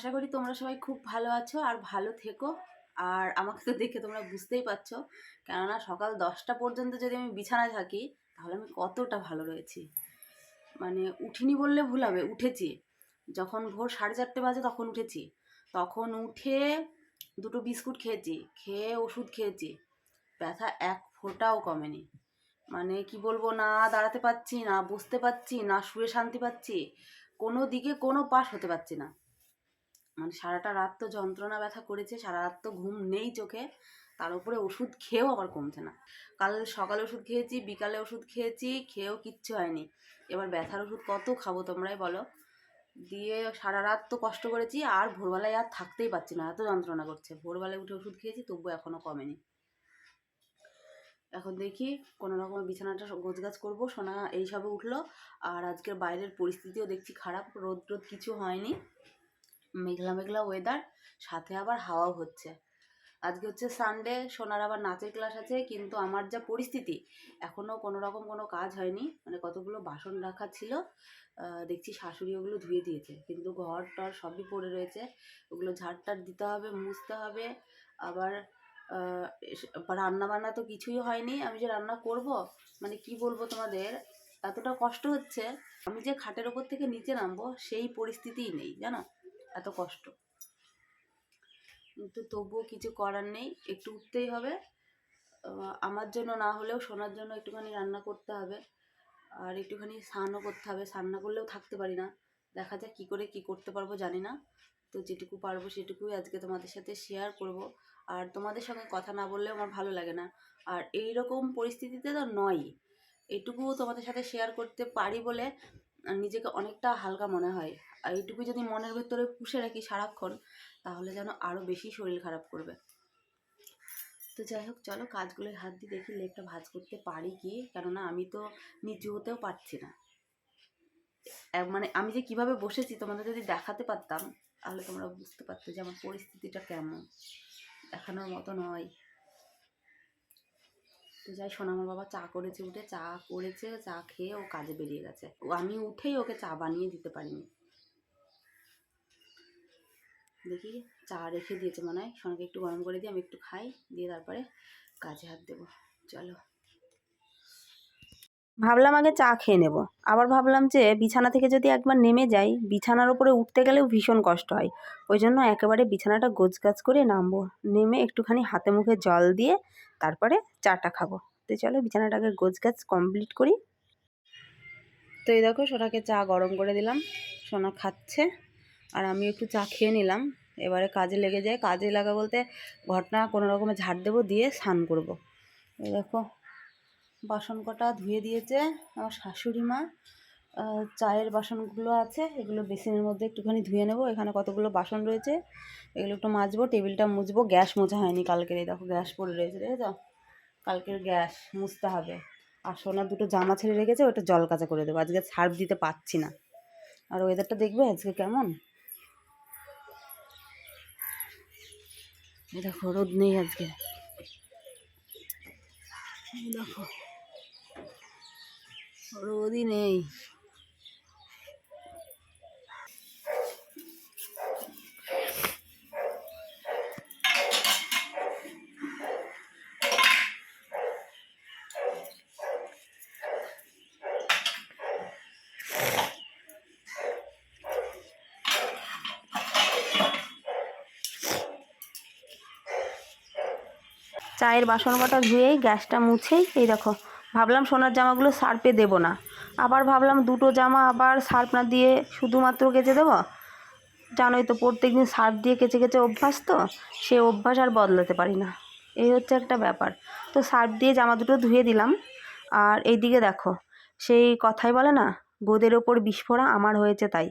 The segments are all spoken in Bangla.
আশা করি তোমরা সবাই খুব ভালো আছো আর ভালো থেকো। আর আমাকে তো দেখে তোমরা বুঝতেই পারছ। কেননা সকাল দশটা পর্যন্ত যদি আমি বিছানায় থাকি, তাহলে আমি কতটা ভালো রয়েছি। মানে উঠিনি বললে ভুল হবে, উঠেছি। যখন ভোর সাড়ে চারটে বাজে তখন উঠেছি। তখন উঠে দুটো বিস্কুট খেয়েছি, খেয়ে ওষুধ খেয়েছি। ব্যথা এক ফোঁটাও কমেনি। মানে কি বলব, না দাঁড়াতে পারছি, না বসতে পারছি, না শুয়ে শান্তি পাচ্ছি। কোনো দিকে কোনো পাশ হতে পারছি না। মানে সারাটা রাত তো যন্ত্রণা ব্যথা করেছে, সারা রাত তো ঘুম নেই চোখে, তার উপরে ওষুধ খেয়েও আবার কমছে না। কাল সকালে ওষুধ খেয়েছি, বিকালে ওষুধ খেয়েছি, খেয়েও কিচ্ছু হয়নি। এবার ব্যথার ওষুধ কত খাব তোমরাই বলো। দিয়ে সারা রাত তো কষ্ট করেছি, আর ভোরবেলায় আর থাকতেই পারছি না, এত যন্ত্রণা করছে। ভোরবেলায় উঠে ওষুধ খেয়েছি, তবুও এখনও কমেনি। এখন দেখি কোনো রকম বিছানাটা গোছগাছ করব, সোনা এইসবে উঠল। আর আজকের বাইরের পরিস্থিতিও দেখছি খারাপ রোদ রোদ কিছু হয়নি। মেঘলা মেঘলা ওয়েদার সাথে আবার হাওয়াও হচ্ছে। আজকে হচ্ছে সানডে সোনার আবার নাচের ক্লাস আছে, কিন্তু আমার যা পরিস্থিতি এখনও কোনো রকম কোনো কাজ হয়নি। মানে কতগুলো বাসন রাখা ছিল দেখছি শাশুড়ি ওগুলো ধুয়ে দিয়েছে। কিন্তু ঘর টর সবই পড়ে রয়েছে। ওগুলো ঝাড়টার দিতে হবে, মুছতে হবে। আবার রান্না বান্না তো কিছুই হয়নি। আমি যে রান্না করব মানে কি বলব তোমাদের? এতটা কষ্ট হচ্ছে। আমি যে খাটের ওপর থেকে নিচে নামবো, সেই পরিস্থিতিই নেই, জানো? এত কষ্ট। কিন্তু তবুও কিছু করার নেই, একটু উঠতেই হবে। আমার জন্য না হলেও সোনার জন্য একটুখানি রান্না করতে হবে। আর একটুখানি স্নানও করতে হবে। স্নান না করলেও থাকতে পারি না। দেখা যাক কী করে কি করতে পারব, জানি না। তো যেটুকু পারব সেটুকুই আজকে তোমাদের সাথে শেয়ার করব। আর তোমাদের সঙ্গে কথা না বললেও আমার ভালো লাগে না। আর এই রকম পরিস্থিতিতে তো নয় এটুকুও তোমাদের সাথে শেয়ার করতে পারি বলে নিজেকে অনেকটা হালকা মনে হয়। এইটুকু যদি মনের ভেতরে পুষে রাখি সারাক্ষণ, তাহলে যেন আরও বেশি শরীর খারাপ করবে। তো যাই হোক, চলো কাজগুলোয় হাত দিয়ে দেখি লেপটা ভাজ করতে পারি কি? কেননা আমি তো নিচু হতেও পারছি না। মানে আমি যে কীভাবে বসেছি তোমাদের যদি দেখাতে পারতাম, তাহলে তোমরা বুঝতে পারতে যে আমার পরিস্থিতিটা কেমন। দেখানোর মতো নয়। তো যাই শোনা আমার বাবা চা করেছে, উঠে চা করেছে, চা খেয়ে ও কাজে বেরিয়ে গেছে। ও, আমি উঠেই ওকে চা বানিয়ে দিতে পারিনি। দেখি, চা রেখে দিয়েছে মনে হয়। সোনাকে একটু গরম করে দিয়ে আমি একটু খাই, দিয়ে তারপরে কাজে হাত দেবো। চলো। ভাবলাম আগে চা খেয়ে নেব। আবার ভাবলাম যে, বিছানা থেকে যদি একবার নেমে যাই, বিছানার উপরে উঠতে গেলেও ভীষণ কষ্ট হয়। ওই জন্য একেবারে বিছানাটা গোছগাছ করে নামবো। নেমে একটুখানি হাতে মুখে জল দিয়ে তারপরে চাটা খাব। তো চলো, বিছানাটাকে গোছগাছ কমপ্লিট করি। তো এই দেখো, সোনাকে চা গরম করে দিলাম। সোনা খাচ্ছে। আর আমি একটু চা খেয়ে নিলাম। এবারে কাজে লেগে যায়। কাজে লাগা বলতে ঘটনা কোনো রকমে ঝাড় দেবো, দিয়ে স্নান করব। এই দেখো, বাসন কটা ধুয়ে দিয়েছে আমার শাশুড়ি মা। চায়ের বাসনগুলো আছে, এগুলো বেসিনের মধ্যে একটুখানি ধুয়ে নেব। এখানে কতগুলো বাসন রয়েছে, এগুলো একটু মাজবো, টেবিলটা মুছবো। গ্যাস মোছা হয়নি কালকের, এই দেখো গ্যাস পড়ে রয়েছে, দেখেছ? কালকের গ্যাস মুছতে হবে। আর সোনার দুটো জামা ছেড়ে রেখেছে, ওটা জল কাচা করে দেবো। আজকে সার্ফ দিতে পারছি না। আর ওয়েদারটা দেখবে আজকে কেমন? দেখো রোদ নেই আজকে। দেখো রোদই নেই। চায়ের বাসন কটা ধুয়েই গ্যাসটা মুছেই, এই দেখো, ভাবলাম সোনার জামাগুলো সার্পে দেবো না। আবার ভাবলাম দুটো জামা আবার সার্প না দিয়ে শুধুমাত্র কেচে দেবো। জানোই তো প্রত্যেক দিন সার্ফ দিয়ে কেচে কেচে অভ্যাস তো, সে অভ্যাস আর বদলাতে পারি না। এই হচ্ছে একটা ব্যাপার। তো সার্ফ দিয়ে জামা দুটো ধুয়ে দিলাম। আর এইদিকে দেখো, সেই কথাই বলে না, গোদের ওপর বিস্ফোরা আমার হয়েছে তাই।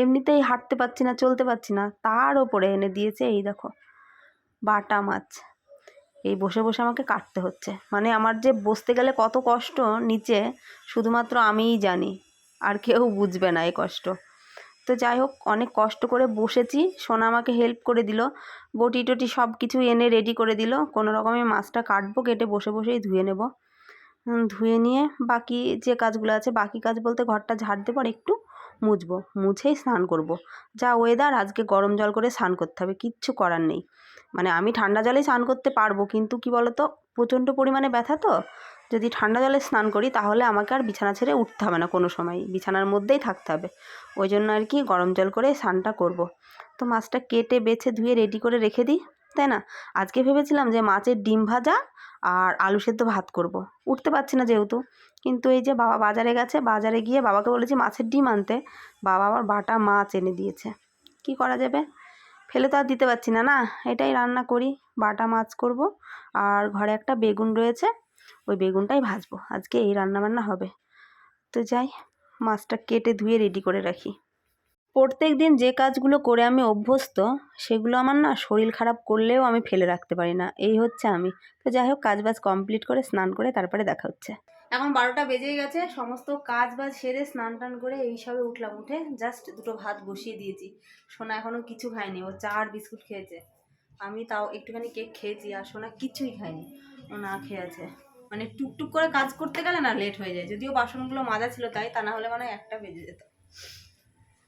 এমনিতেই হাঁটতে পারছি না, চলতে পারছি না, তার ওপরে এনে দিয়েছে এই দেখো, বাটা মাছ। এই বসে বসে আমাকে কাটতে হচ্ছে। মানে আমার যে বসতে গেলে কত কষ্ট নিচে, শুধুমাত্র আমিই জানি, আর কেউ বুঝবে না এই কষ্ট। তো যাই হোক, অনেক কষ্ট করে বসেছি, সোনা আমাকে হেল্প করে দিল, বটি টটি সব কিছু এনে রেডি করে দিল, কোনো রকমে মাছটা কাটবো, কেটে বসে বসেই ধুয়ে নেব। ধুয়ে নিয়ে বাকি যে কাজগুলো আছে, বাকি কাজ বলতে ঘরটা ঝাড় দেবো আর একটু মুছবো, মুছেই স্নান করব। যা ওয়েদার আজকে গরম জল করে স্নান করতে হবে, কিচ্ছু করার নেই। মানে আমি ঠান্ডা জলেই স্নান করতে পারব, কিন্তু কি বলতো? প্রচণ্ড পরিমাণে ব্যথা তো। যদি ঠান্ডা জলে স্নান করি, তাহলে আমাকে আর বিছানা ছেড়ে উঠতে হবে না কোনো সময়। বিছানার মধ্যেই থাকতে হবে। ওই জন্য আর কি গরম জল করে স্নানটা করব। তো মাছটা কেটে, বেছে, ধুয়ে রেডি করে রেখে দিই, তাই না? আজকে ভেবেছিলাম যে মাছের ডিম ভাজা আর আলু সেদ্ধ ভাত করব। উঠতে পারছি না যেহেতু। কিন্তু এই যে বাবা বাজারে গেছে, বাজারে গিয়ে বাবাকে বলেছি মাছের ডিম আনতে। বাবা আবার বাটা মাছ এনে দিয়েছে। কি করা যাবে? ফেলে তো আর দিতে পারছি না না? এটাই রান্না করি, বাটা মাছ করব, আর ঘরে একটা বেগুন রয়েছে, ওই বেগুনটাই ভাজবো, আজকে এই রান্না বান্না হবে। তো যাই, মাছটা কেটে ধুয়ে রেডি করে রাখি। প্রত্যেক দিন যে কাজগুলো করে আমি অভ্যস্ত, সেগুলো আমার না শরীর খারাপ করলেও আমি ফেলে রাখতে পারি না, এই হচ্ছে আমি। তো যাই হোক, কাজ বাজ কমপ্লিট করে স্নান করে তারপরে দেখা হচ্ছে। এখন বারোটা বেজেই গেছে, সমস্ত কাজ বাজ সেরে স্নান টান করে এই সবে উঠলাম। উঠে জাস্ট দুটো ভাত বসিয়ে দিয়েছি। সোনা এখনও কিছু খায়নি, ও চা আর বিস্কুট খেয়েছে। আমি তাও একটুখানি কেক খেয়েছি আর সোনা কিছুই খায়নি, ও না খেয়ে আছে। মানে টুকটুক করে কাজ করতে গেলে না লেট হয়ে যায়, যদিও বাসনগুলো মাজা ছিল তাই, তা না হলে মানে একটা বেজে যেত।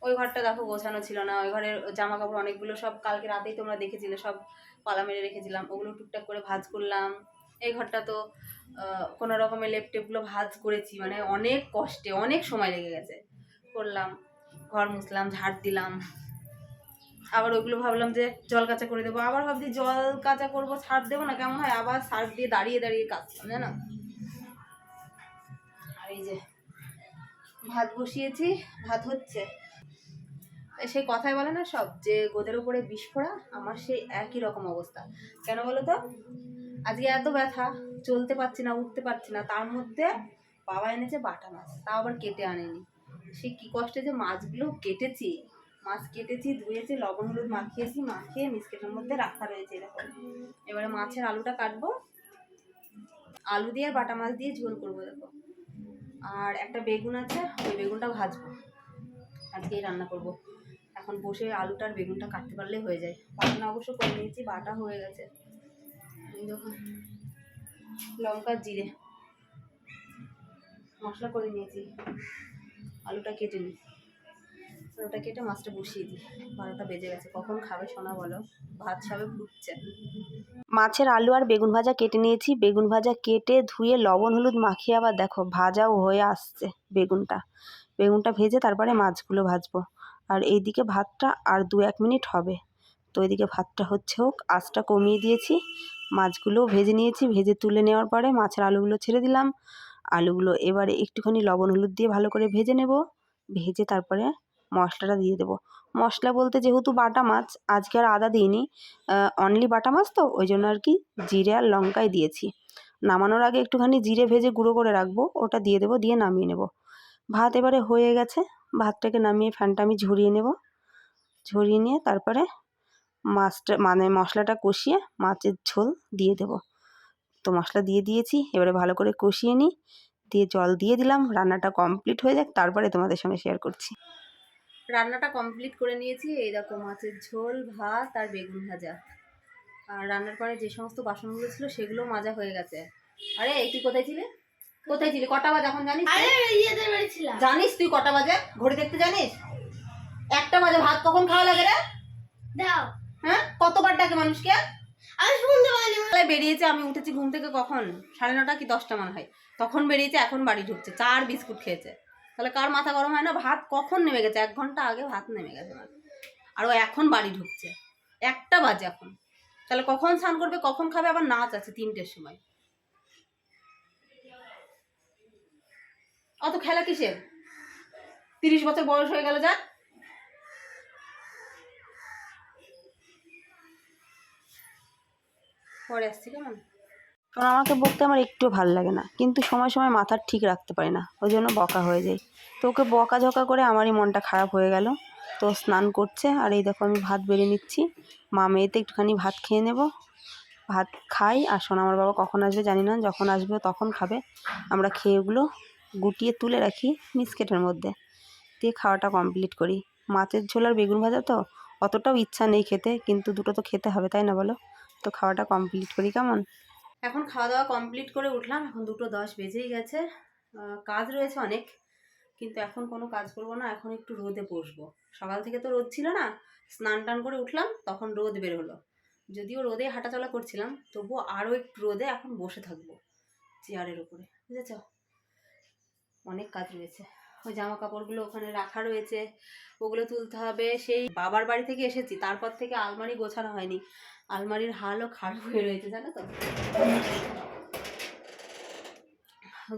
ওই ঘরটা দেখো গোছানো ছিল না, ওই ঘরের জামা কাপড় অনেকগুলো সব কালকে রাতেই তোমরা দেখেছিলে, সব পালা মেরে রেখেছিলাম, ওগুলো টুকটাক করে ভাজ করলাম। এই ঘরটা তো কোনো রকমের লেপটেপগুলো ভাজ করেছি মানে অনেক কষ্টে, অনেক সময় লেগে গেছে। করলাম, ঘর মুছলাম, ঝাড় দিলাম। আবার ওইগুলো ভাবলাম যে জল কাঁচা করে দেবো, আবার ভাবছি জল কাঁচা করব সার্ফ দেবো না, কেমন হয়? আবার সার্ফ দিয়ে দাঁড়িয়ে দাঁড়িয়ে কাচলাম, জানো? আর এই যে ভাত বসিয়েছি, ভাত হচ্ছে। সেই কথায় বলে না সব, যে গোদের উপরে বিষ বিস্ফোরা আমার সেই একই রকম অবস্থা। কেন বলো তো? আজকে এত ব্যথা, চলতে পারছি না, উঠতে পারছি না, তার মধ্যে বাবা এনেছে বাটা মাছ, তাও আবার কেটে আনেনি। সে কি কষ্টে যে মাছগুলো কেটেছি, মাছ কেটেছি, ধুয়েছি, লবণ হলুদ মাখিয়েছি, মাখিয়ে মিসকেটের মধ্যে রাখা রয়েছে এরকম। এবারে মাছের আলুটা কাটবো। আলু দিয়ে আর বাটা মাছ দিয়ে ঝোল করব, দেখো। আর একটা বেগুন আছে, ওই বেগুনটা ভাজবো। আজকেই রান্না করব। এখন বসে আলুটার বেগুনটা কাটতে পারলেই হয়ে যায়। বাটনা অবশ্য করে নিয়েছি, বাটা হয়ে গেছে। লঙ্কা জিরে, মশলা করে নিয়েছি। আলুটা কেটে নিই। আলুটা কেটে মাছটা বসিয়ে দিই। বারোটা বেজে গেছে। কখন খাবে শোনা বলো? ভাত সবে ফুটছে। মাছের আলু আর বেগুন ভাজা কেটে নিয়েছি। বেগুন ভাজা কেটে ধুয়ে লবণ, হলুদ মাখিয়ে আবার দেখো, ভাজাও হয়ে আসছে বেগুনটা। বেগুনটা ভেজে তারপরে মাছগুলো ভাজবো। আর এইদিকে ভাতটা আর দু এক মিনিট হবে। তো এদিকে ভাতটা হচ্ছে হোক, আঁচটা কমিয়ে দিয়েছি। মাছগুলোও ভেজে নিয়েছি। ভেজে তুলে নেওয়ার পরে মাছের আলুগুলো ছেড়ে দিলাম। আলুগুলো এবারে একটুখানি লবণ হলুদ দিয়ে ভালো করে ভেজে নেব। ভেজে তারপরে মশলাটা দিয়ে দেবো। মশলা বলতে যেহেতু বাটা মাছ, আজকে আর আদা দিইনি। অনলি বাটা মাছ তো, ওই জন্য আর কি জিরে আর লঙ্কাই দিয়েছি। নামানোর আগে একটুখানি জিরে ভেজে গুঁড়ো করে রাখব। ওটা দিয়ে দেবো, দিয়ে নামিয়ে নেব। ভাত এবারে হয়ে গেছে। ভাতটাকে নামিয়ে ফ্যানটা আমি ঝরিয়ে নেব। ঝরিয়ে নিয়ে তারপরে মাছটা মানে মশলাটা কষিয়ে মাছের ঝোল দিয়ে দেব। তো মশলা দিয়ে দিয়েছি, এবারে ভালো করে কষিয়ে নিই। দিয়ে জল দিয়ে দিলাম, রান্নাটা কমপ্লিট হয়ে যাক, তারপরে তোমাদের সঙ্গে শেয়ার করছি। রান্নাটা কমপ্লিট করে নিয়েছি, এই দেখো মাছের ঝোল, ভাত আর বেগুন ভাজা। আর রান্নার পরে যে সমস্ত বাসনগুলো ছিল, সেগুলো মাজা হয়ে গেছে। আরে তুই কোথায় ছিলে? কোথায় ছিলি? কটা বাজে এখন জানিস? আরে ইয়েদের বাড়ি ছিলাম। জানিস তুই কটা বাজে? ঘড়ি দেখতে জানিস? একটা বাজে ভাত কখন খাওয়া লাগে রে? দাও। হ্যাঁ? কতবার ডাকে মানুষকে? আমি শুনতে পাইনি। বেরিয়েছে আমি উঠেছি ঘুম থেকে কখন? সাড়ে নটা কি দশটা মনে হয়। তখন বেরিয়েছে এখন বাড়ি ঢুকছে। চার বিস্কুট খেয়েছে। তাহলে কার মাথা গরম হয় না? ভাত কখন নেমে গেছে? এক ঘণ্টা আগে ভাত নেমে গেছে আর ও এখন বাড়ি ঢুকছে। একটা বাজে এখন। তাহলে কখন স্নান করবে কখন খাবে? আবার নাচ আছে তিনটের সময়। অত খেলা কিসের? তিরিশ বছর বয়স হয়ে গেল যা পরে আসছি, কেমন? কারণ আমাকে বকতে আমার একটু ভালো লাগে না, কিন্তু সময় সময় মাথার ঠিক রাখতে পারি না, ওই জন্য বকা হয়ে যায়। তো ওকে বকা ঝকা করে আমারই মনটা খারাপ হয়ে গেল। তো স্নান করছে, আর এই দেখো আমি ভাত বেড়ে নিচ্ছি। মা মেয়েতে একটুখানি ভাত খেয়ে নেব। ভাত খাই, আর শোনা আমার বাবা কখন আসবে জানি না, যখন আসবে তখন খাবে। আমরা খেয়ে ওগুলো গুটিয়ে তুলে রাখি মিসকেটের মধ্যে। দিয়ে খাওয়াটা কমপ্লিট করি। মাছের ঝোল আর বেগুন ভাজা তো, অতটাও ইচ্ছা নেই খেতে, কিন্তু দুটো তো খেতে হবে, তাই না বলো? তো খাওয়াটা কমপ্লিট করি কেমন? এখন খাওয়া দাওয়া কমপ্লিট করে উঠলাম, এখন দুটো দশ বেজেই গেছে। কাজ রয়েছে অনেক, কিন্তু এখন কোনো কাজ করব না, এখন একটু রোদে বসবো। সকাল থেকে তো রোদ ছিল না, স্নান টান করে উঠলাম, তখন রোদ বের হলো। যদিও রোদে হাঁটাচলা করছিলাম, তবুও আরও একটু রোদে এখন বসে থাকব, চেয়ারের উপরে, বুঝেছ? অনেক কাজ রয়েছে। ওই জামা কাপড়গুলো ওখানে রাখা রয়েছে, ওগুলো তুলতে হবে। সেই বাবার বাড়ি থেকে এসেছি, তারপর থেকে আলমারি গোছানো হয়নি। আলমারির হালও খারাপ হয়ে রয়েছে, জানো তো?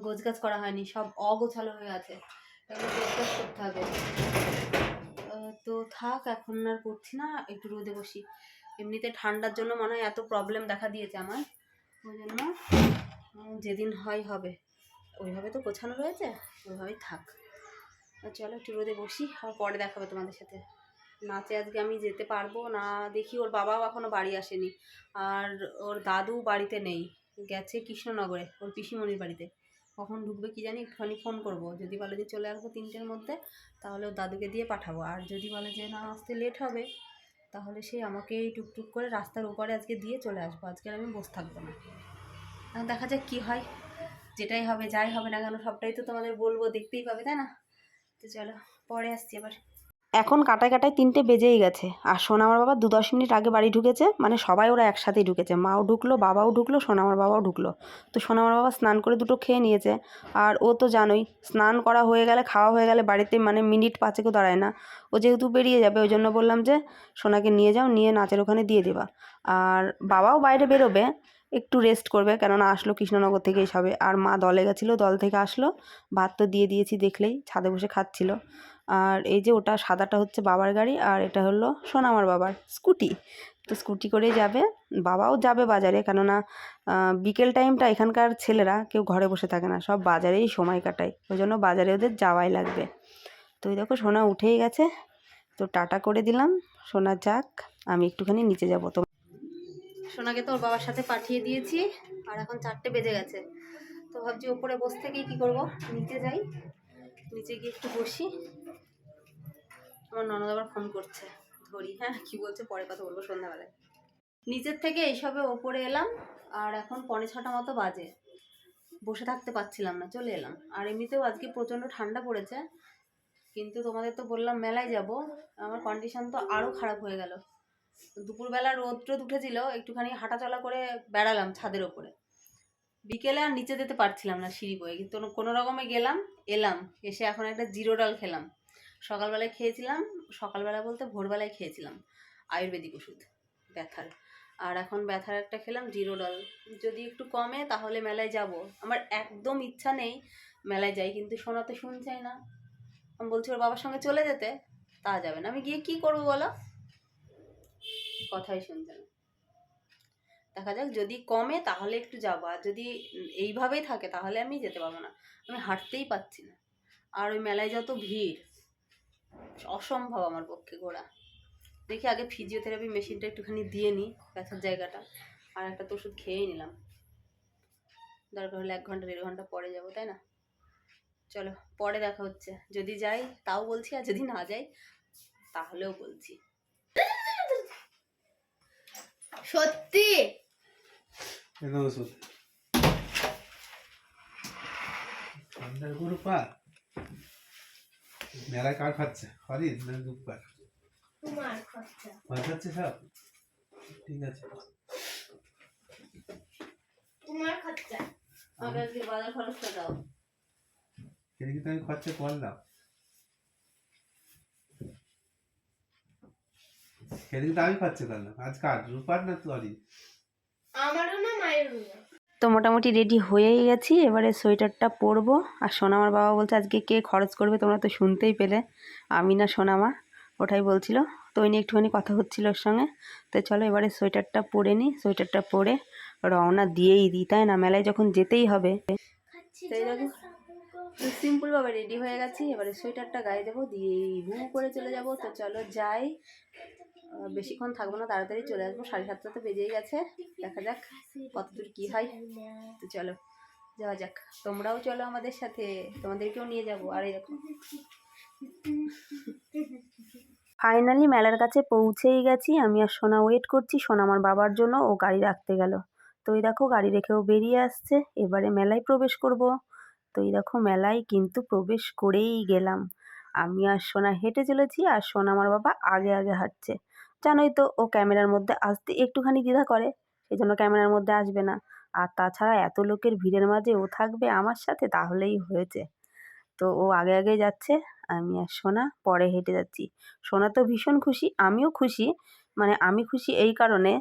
গোছগাছ করা হয়নি, সব অগোছালো হয়ে আছে। গোছগাছ করতে হবে। তো থাক, এখন আর করছি না, একটু রোদে বসি। এমনিতে ঠান্ডার জন্য মনে হয় এত প্রবলেম দেখা দিয়েছে আমার। ওই জন্য যেদিন হয় হবে। ওইভাবে তো গোছানো রয়েছে, ওইভাবেই থাক। চলো একটু রোদে বসি আর পরে দেখাবে তোমাদের সাথে। নাচে আজকে আমি যেতে পারব না, দেখি ওর বাবাও এখনও বাড়ি আসেনি। আর ওর দাদু বাড়িতে নেই, গেছে কৃষ্ণনগরে, ওর পিসিমণির বাড়িতে। কখন ঢুকবে কি জানি, একটুখানি ফোন করব। যদি বলে যে চলে আসব তিনটের মধ্যে, তাহলে ওর দাদুকে দিয়ে পাঠাবো। আর যদি বলে যে না, আসতে লেট হবে, তাহলে সে আমাকেই টুকটুক করে রাস্তার উপরে আজকে দিয়ে চলে আসব। আজকে আমি বসে থাকব না। দেখা যাক কী হয়। যেটাই হবে, যাই হবে না কেন, সবটাই তো তোমাদের বলব, দেখতেই পাবে, তাই না? তো চলো, পরে আসছি আবার। এখন কাটায় কাটায় তিনটে বেজেই গেছে। আর সোনামার বাবা দু দশ মিনিট আগে বাড়ি ঢুকেছে মানে সবাই ওরা একসাথেই ঢুকেছে। মাও ঢুকলো, বাবাও ঢুকলো, সোনামার বাবাও ঢুকলো। তো সোনামার বাবা স্নান করে দুটো খেয়ে নিয়েছে। আর ও তো জানোই, স্নান করা হয়ে গেলে, খাওয়া হয়ে গেলে বাড়িতে মানে মিনিট পাঁচেকও দাঁড়ায় না। ও যেহেতু বেরিয়ে যাবে, ওই জন্য বললাম যে, সোনাকে নিয়ে যাও, নিয়ে নাচের ওখানে দিয়ে দেবা। আর বাবাও বাইরে বেরোবে একটু রেস্ট করবে। কেননা আসলো কৃষ্ণনগর থেকে সবে। আর মা দলে গেছিল, দল থেকে আসলো। ভাত তো দিয়ে দিয়েছি দেখলেই, ছাদে বসে খাচ্ছিল। আর এই যে ওটা সাদাটা হচ্ছে বাবার গাড়ি, আর এটা হলো সোনামার বাবার স্কুটি। তো স্কুটি করেই যাবে। বাবাও যাবে বাজারে, কেননা বিকেল টাইমটা এখানকার ছেলেরা কেউ ঘরে বসে থাকে না। সব বাজারেই সময় কাটায়। ওই জন্য বাজারে ওদের যাওয়াই লাগবে। তো ওই দেখো সোনা উঠেই গেছে। তো টাটা করে দিলাম। সোনা যাক, আমি একটুখানি নিচে যাব। তো সোনাকে তো ওর বাবার সাথে পাঠিয়ে দিয়েছি, আর এখন চারটে বেজে গেছে। তো ভাবছি ওপরে বস থেকেই কী করব? নিচে যাই, নিচে গিয়ে একটু বসি। আমার ননদ আবার ফোন করছে, ধরি হ্যাঁ কি বলছে, পরে কথা বলব সন্ধ্যাবেলায়। নিচের থেকে এইসবে ওপরে এলাম, আর এখন পনে ছটা মতো বাজে। বসে থাকতে পারছিলাম না, চলে এলাম। আর এমনিতেও আজকে প্রচণ্ড ঠান্ডা পড়েছে, কিন্তু তোমাদের তো বললাম মেলায় যাব, আমার কন্ডিশন তো আরও খারাপ হয়ে গেল। দুপুরবেলা রোদ টোদ উঠেছিল, একটুখানি হাঁটাচলা করে বেড়ালাম ছাদের ওপরে। বিকেলে আর নিচে যেতে পারছিলাম না সিঁড়ি বয়ে, কিন্তু কোনো রকমে গেলাম, এলাম, এসে এখন একটা জিরো ডাল খেলাম। সকালবেলায় খেয়েছিলাম, সকালবেলা বলতে ভোরবেলায় খেয়েছিলাম, আয়ুর্বেদিক ওষুধ, ব্যথার। আর এখন ব্যথার একটা খেলাম, জিরো ডাল। যদি একটু কমে তাহলে মেলায় যাব। আমার একদম ইচ্ছা নেই মেলায় যাই, কিন্তু শোনাতে শুনছাই না। আমি বলছি ওর বাবার সঙ্গে চলে যেতে, তা যাবে না। আমি গিয়ে কি করব বলো? কথাই শুনছে না। দেখা যাক, যদি কমে তাহলে একটু যাব। আর যদি এইভাবেই থাকে তাহলে আমি যেতে পারব না। আমি হাঁটতেই পাচ্ছি না। আর ওই মেলায় যত ভিড়, অসম্ভব আমার পক্ষে ঘোরা। দেখি আগে ফিজিওথেরাপি মেশিনটা একটুখানি দিয়ে নিই, ব্যথার জায়গাটা। আর একটা তো ওষুধ খেয়েই নিলাম। দরকার হলে এক ঘণ্টা, দেড় ঘণ্টা পরে যাব, তাই না? চলো, পরে দেখা হচ্ছে। যদি যাই, তাও বলছি, আর যদি না যাই, তাহলেও বলছি। সত্যি? এনে ওষুধ ঠান্ডার গরু পা মেলায় কার খাচ্ছে না দুপার তোমার খরচা। ভয় খাচ্ছে সব? ঠিক আছে। তোমার খরচা। আমাকে বাজার খরচটা দাও। আমি খরচা করলাম তো আমি করলাম আজ কার রূপার না তো হরিণ আমারও না মায়েরও না। তো মোটামুটি রেডি হয়েই গেছি এবারে সোয়েটারটা পরবো। আর সোনামার বাবা বলছে আজকে কে খরচ করবে তোমরা তো শুনতেই পেলে। আমি না সোনামা ওটাই বলছিল। তো ওই নিয়ে একটুখানি কথা হচ্ছিল ওর সঙ্গে। তো চলো এবারে সোয়েটারটা পরে নিই সোয়েটারটা পরে রওনা দিয়েই দিই তাই না? মেলায় যখন যেতেই হবে। তাই দেখো সিম্পলভাবে রেডি হয়ে গেছি। এবারে সোয়েটারটা গায়ে দেবো, দিয়ে হু করে চলে যাব। তো চলো যাই। বেশিক্ষণ থাকব না, তাড়াতাড়ি চলে আসব। সাড়ে সাতটা তো বেজেই গেছে, দেখা যাক কতদূর কি হয়। তো চলো, যাওয়া যাক। তোমরাও চলো আমাদের সাথে, তোমাদেরকেও নিয়ে যাব আর এরকম। ফাইনালি মেলার কাছে পৌঁছেই গেছি। আমি আর সোনা ওয়েট করছি। সোনা আমার বাবার জন্য ও গাড়ি রাখতে গেল। তো ওই দেখো, গাড়ি রেখেও বেরিয়ে আসছে। এবারে মেলায় প্রবেশ করব। তো এই দেখো মেলায় কিন্তু প্রবেশ করেই গেলাম। আমি আর সোনা হেঁটে চলেছি আর সোনা আমার বাবা আগে আগে হাঁটছে। জানোই তো ও ক্যামেরার মধ্যে আসতে একটুখানি দ্বিধা করে সেই জন্য ক্যামেরার মধ্যে আসবে না। আর তাছাড়া এত লোকের ভিড়ের মাঝে ও থাকবে আমার সাথে, তাহলেই হয়েছে। তো ও আগে আগে যাচ্ছে, আমি আর সোনা পরে হেঁটে যাচ্ছি। সোনা তো ভীষণ খুশি, আমিও খুশি। মানে আমি খুশি এই কারণে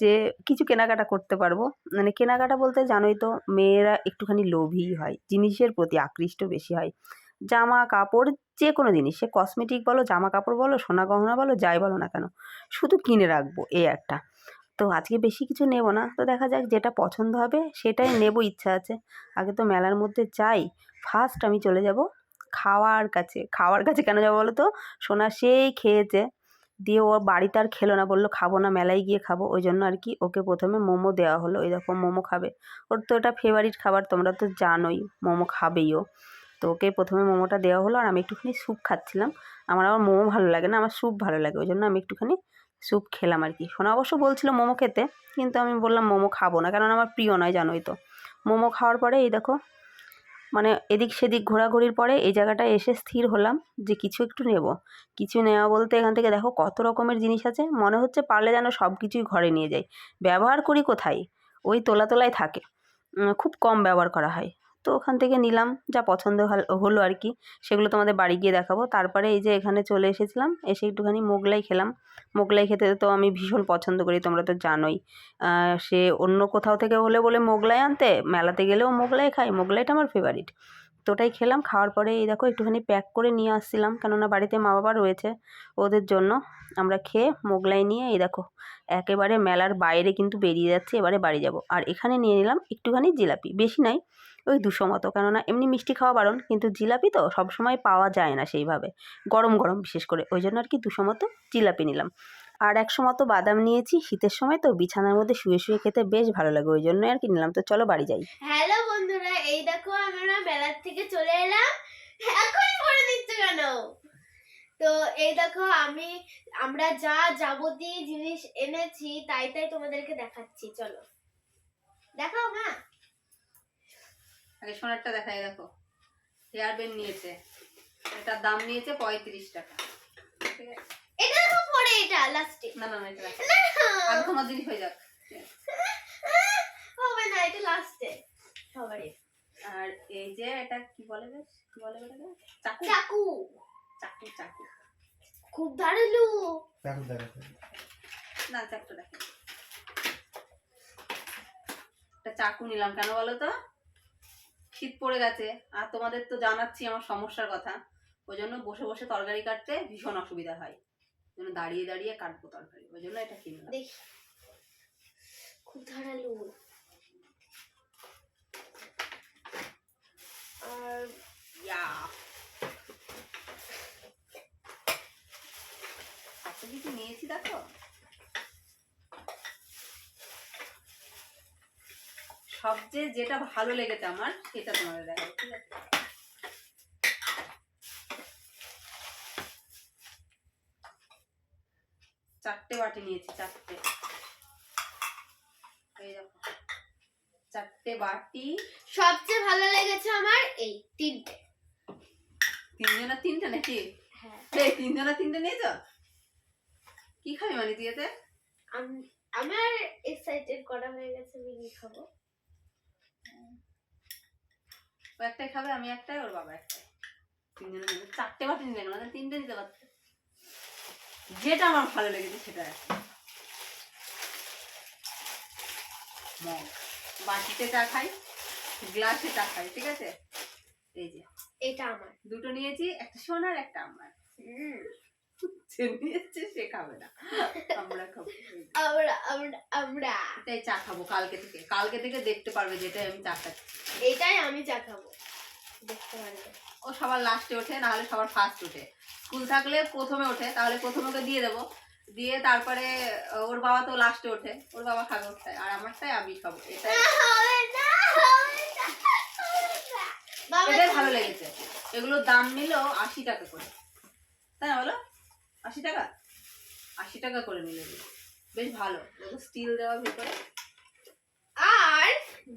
যে কিছু কেনাকাটা করতে পারব। মানে কেনাকাটা বলতে জানোই তো, মেয়েরা একটুখানি লোভী হয়, জিনিসের প্রতি আকৃষ্ট বেশি হয়। জামা কাপড় যে কোনো জিনিস, সে কসমেটিক বলো জামা কাপড় বলো, সোনা গহনা বলো, যাই বলো না কেন, শুধু কিনে রাখব, এই একটা। তো আজকে বেশি কিছু নেব না, তো দেখা যাক যেটা পছন্দ হবে, সেটাই নেব, ইচ্ছা আছে। আগে তো মেলার মধ্যে যাই ফার্স্ট আমি চলে যাব খাওয়ার কাছে। খাওয়ার কাছে কেন যাব বলো তো? সোনা সেই খেয়েছে দিয়ে ও বাড়িতে আর খেলো না, বলল, খাব না, মেলায় গিয়ে খাব। ওই জন্য আর কি ওকে প্রথমে মোমো দেওয়া হলো। ওই দেখো, মোমো খাবে। ওর তো এটা ফেভারিট খাবার, তোমরা তো জানোই, মোমো খাবেই ও। তো ওকে প্রথমে মোমোটা দেওয়া হলো, আর আমি একটুখানি স্যুপ খাচ্ছিলাম। আমার আবার মোমো ভালো লাগে না, আমার স্যুপ ভালো লাগে, ওই জন্য আমি একটুখানি স্যুপ খেলাম আর কি। সোনা অবশ্য বলছিল মোমো খেতে, কিন্তু আমি বললাম মোমো খাব না, কারণ আমার প্রিয় নয়, জানোই তো। মোমো খাওয়ার পরে এই দেখো মানে এদিক সেদিক ঘোরাঘুরির পরে এই জায়গাটায় এসে স্থির হলাম যে কিছু একটু নেব। কিছু নেওয়া বলতে এখান থেকে দেখো কত রকমের জিনিস আছে। মনে হচ্ছে পারলে যেন সব কিছুই ঘরে নিয়ে যাই। ব্যবহার করি কোথায়? ওই তোলা তোলায় থাকে। খুব কম ব্যবহার করা হয়। তো ওখান থেকে নিলাম, যা পছন্দ হল- আর কি। সেগুলো তোমাদের বাড়ি গিয়ে দেখাবো। তারপরে এই যে এখানে চলে এসেছিলাম, এসে একটুখানি মোগলাই খেলাম। মোগলাই খেতে তো আমি ভীষণ পছন্দ করি, তোমরা তো জানোই। সে অন্য কোথাও থেকে হলে বলে মোগলাই আনতে, মেলাতে গেলেও মোগলাই খাই মোগলাইটা আমার ফেভারিট তো ওটাই খেলাম, খাওয়ার পরে এই দেখো একটুখানি প্যাক করে নিয়ে আসছিলাম, কেননা বাড়িতে মা বাবা রয়েছে ওদের জন্য। আমরা খেয়ে মোগলাই নিয়ে এই দেখো, একেবারে মেলার বাইরে কিন্তু বেরিয়ে যাচ্ছে, এবারে বাড়ি যাব। আর এখানে নিয়ে নিলাম একটুখানি জিলাপি, বেশি নাই ওই দুশো মতো। কেননা এমনি মিষ্টি খাওয়া বারণ, কিন্তু জিলাপি তো সবসময় পাওয়া যায় না সেইভাবে। গরম গরম বিশেষ করে। ওই জন্য আর কি দুশো মতো জিলাপি নিলাম। আর একশো মতো বাদাম নিয়েছি। শীতের সময় তো বিছানার মধ্যে শুয়ে শুয়ে খেতে বেশ ভালো লাগে। ওই জন্যই আর কি নিলাম। তো চলো বাড়ি যাই। হ্যালো বন্ধুরা, এই দেখো আমরা মেলার থেকে চলে এলাম। এখন পরে নিচ্ছে কেন? তো এই দেখো আমি, আমরা যা যাবতীয় জিনিস এনেছি, তাই তাই তোমাদেরকে দেখাচ্ছি। চলো। দেখাও না আগে সোনারটা দেখাই দেখো। হেয়ার ব্যান্ড নিয়েছে। এটার দাম নিয়েছে পঁয়ত্রিশ টাকা। ঠিক আছে এটা দেখো পরে এটা লাস্টে না না না এটা রাখো। আগে তোমার জিনিস হয়ে যাক। হবে না এটা লাস্টে সবারই আর এই যে এটা কি বলে বেশ? কি বলে চাকু। চাকু। চাকু চাকু। খুব ধারালু দেখো দেখো না চাকু দেখো একটা চাকু নিলাম কেন বলো তো? শীত পড়ে গেছে আর তোমাদের তো জানাচ্ছি আমার সমস্যার কথা। ওই জন্য বসে বসে তরকারি কাটতে ভীষণ অসুবিধা হয়। ওই জন্য দাঁড়িয়ে দাঁড়িয়ে কাটবো তরকারি। ওই জন্য এটা কিনলাম। দেখি। খুব ধারালু। আর ইয়া। এত কিছু নিয়েছি দেখো। সবচেয়ে যেটা ভালো লেগেছে আমার সেটা তোমাদের দেখাবো ঠিক আছে? চারটে বাটি নিয়েছি চারটে। এই দেখো চারটে বাটি। সবচেয়ে ভালো লেগেছে আমার এই তিনটে। তিনজনের তিনটে নাকি? হ্যাঁ। এই তিনজনের তিনটে নিয়েছ? কি খাবি মানে তুই এতে আম- আমার এক্সাইটেড করা হয়ে গেছে বিড়ি খাব। ও একটাই খাবে আমি একটাই ওর বাবা একটাই। তিনজনে মিলে। চারটে বা তিনজন কেন তাহলে তিনটে দিতে পারতে। যেটা আমার ভালো লেগেছে সেটা মগ। বাটিতে চা খাই গ্লাসে চা খাই ঠিক আছে? এই যে। এটা আমার। দুটো নিয়েছি একটা সোনার একটা আমার। হুম। যে নিয়েছে সে খাবে না। আমরা খাব। আমরা আমরা আমরা। এটাই চা খাব কালকে থেকে। কালকে থেকে দেখতে পারবে যেটাই আমি চা খাচ্ছি। এটাই আমি চা খাব। দেখতে পারবে। ও সবার লাস্টে ওঠে না সবার ফার্স্ট ওঠে। স্কুল থাকলে প্রথমে ওঠে তাহলে প্রথমে ওকে দিয়ে দেবো। দিয়ে তারপরে ওর বাবা তো লাস্টে ওঠে ওর বাবা খাবে ওরটাই আর আমারটাই আমি খাব এটাই। ভালো লেগেছে। এগুলোর দাম নিল আশি টাকা করে। তাই না বলো? আশি টাকা? আশি টাকা করে নিল এগুলো। বেশ ভালো। স্টিল দেওয়া ভিতরে। আর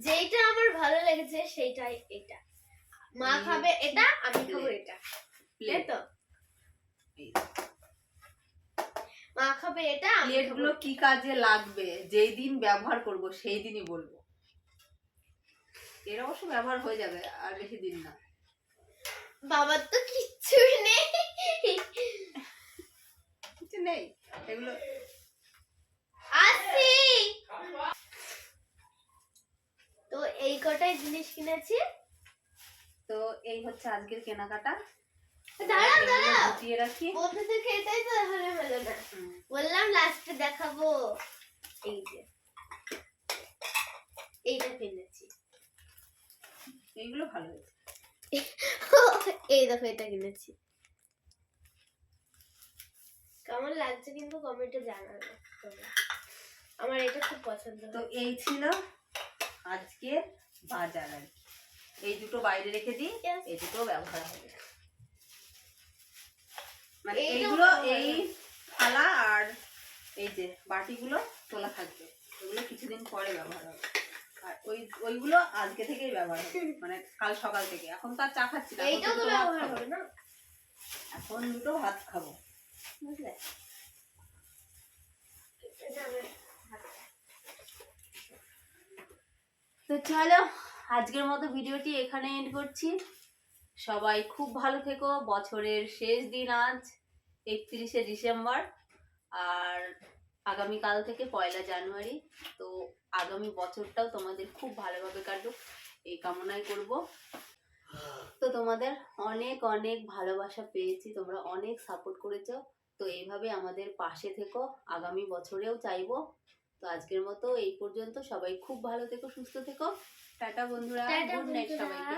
যেটা আমার ভালো লেগেছে সেইটাই এটা। মা খাবে এটা আমি খাব এটা। তো? মা খাবে এটা প্লেটগুলো কি কাজে লাগবে? যেই দিন ব্যবহার করব সেই দিনই বলব। এর অবশ্য ব্যবহার হয়ে যাবে আর বেশি দিন না। বাবার তো কিচ্ছুই নেই। নেই? এগুলো আসি! তো এই কটাই জিনিস কিনেছি। তো এই হচ্ছে আজকের কেনাকাটা। দাঁড়াও, এগুলো দাঁড়াও। গুটিয়ে রাখি। এটাই তো হলো না। বললাম লাস্টে দেখাবো। এই যে। এইটা কিনেছি। এইগুলো ভালো হয়েছে। এই দেখো এটা কিনেছি। কেমন লাগছে কিন্তু কমেন্টে জানাবে আমার এটা খুব পছন্দ তো এই ছিল আজকে বাজার আর কি। এই দুটো বাইরে রেখে দিই এই দুটো ব্যবহার হবে। মানে এইগুলো এই। থালা আর এই যে বাটিগুলো তোলা থাকবে। এগুলো কিছুদিন পরে ব্যবহার হবে। আর ওই ওইগুলো আজকে থেকেই ব্যবহার হবে। মানে কাল সকাল থেকে। এখন তো আর চা খাচ্ছি না? এখন দুটো ভাত খাব। বুঝলে তো চলো, আজকের মতো ভিডিওটি এখানে এন্ড করছি। সবাই খুব ভালো থেকো, বছরের শেষ দিন আজ, একত্রিশে ডিসেম্বর, আর আগামীকাল থেকে পয়লা জানুয়ারি। তো আগামী বছরটাও তোমাদের খুব ভালোভাবে কাটুক, এই কামনাই করব। তো তোমাদের অনেক অনেক ভালোবাসা পেয়েছি, তোমরা অনেক সাপোর্ট করেছ। তো এইভাবে আমাদের পাশে থেকো। আগামী বছরেও চাইব। তো আজকের মতো এই পর্যন্ত। সবাই খুব ভালো থেকো সুস্থ থেকো। টাটা বন্ধুরা গুড নাইট সবাইকে।